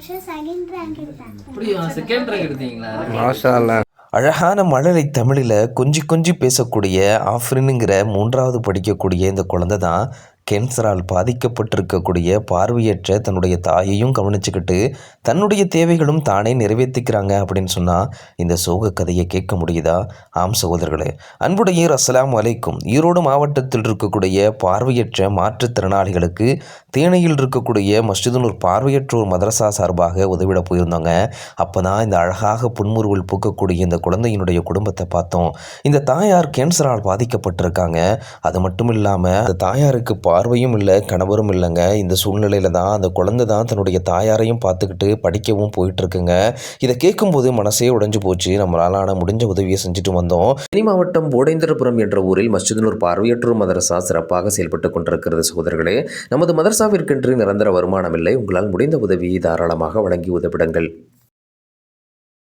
வருஷம் second rank மாஷா. அழகான மழலை தமிழில் கொஞ்சி கொஞ்சி பேசக்கூடிய ஆஃப்ரினுங்கிற மூன்றாவது படிக்கக்கூடிய இந்த குழந்தை தான் கேன்சரால் பாதிக்கப்பட்டிருக்கக்கூடிய பார்வையற்ற தன்னுடைய தாயையும் கவனிச்சுக்கிட்டு தன்னுடைய தேவைகளும் தானே நிறைவேற்றிக்கிறாங்க அப்படின்னு சொன்னால் இந்த சோக கதையை கேட்க முடியுதா? ஆம் சகோதரர்களே அன்புடையர் அஸ்லாம் அலைக்கும். ஈரோடு மாவட்டத்தில் இருக்கக்கூடிய பார்வையற்ற மாற்றுத்திறனாளிகளுக்கு தேனியில் இருக்கக்கூடிய மஸ்ஜிதுனூர் பார்வையற்றோர் மதரசா சார்பாக உதவிட போயிருந்தாங்க. அப்போ தான் இந்த அழகாக புன்முறுவல் பூக்கக்கூடிய இந்த குழந்தையினுடைய குடும்பத்தை பார்த்தோம். இந்த தாயார் கேன்சரால் பாதிக்கப்பட்டிருக்காங்க. அது மட்டும் இல்லாமல் அந்த தாயாருக்கு பா பார்வையும் இல்லை கணவரும் இல்லைங்க. இந்த சூழ்நிலையில தான் அந்த குழந்தை தான் தன்னுடைய தாயாரையும் பார்த்துக்கிட்டு படிக்கவும் போயிட்டுருக்குங்க. இதை கேட்கும்போது மனசே உடைஞ்சு போச்சு. நம்மளால் ஆன முடிஞ்ச உதவியை செஞ்சுட்டு வந்தோம். தேனி மாவட்டம் போடேந்திரபுரம் என்ற ஊரில் மஸ்ஜிதனூர் பார்வையற்றோர் மதரசா சிறப்பாக செயல்பட்டு கொண்டிருக்கிறது சகோதரர்களே. நமது மதரசாவிற்கென்று நிரந்தர வருமானம் இல்லை உங்களால் முடிந்த உதவியை தாராளமாக வழங்கி உதவிடுங்கள்.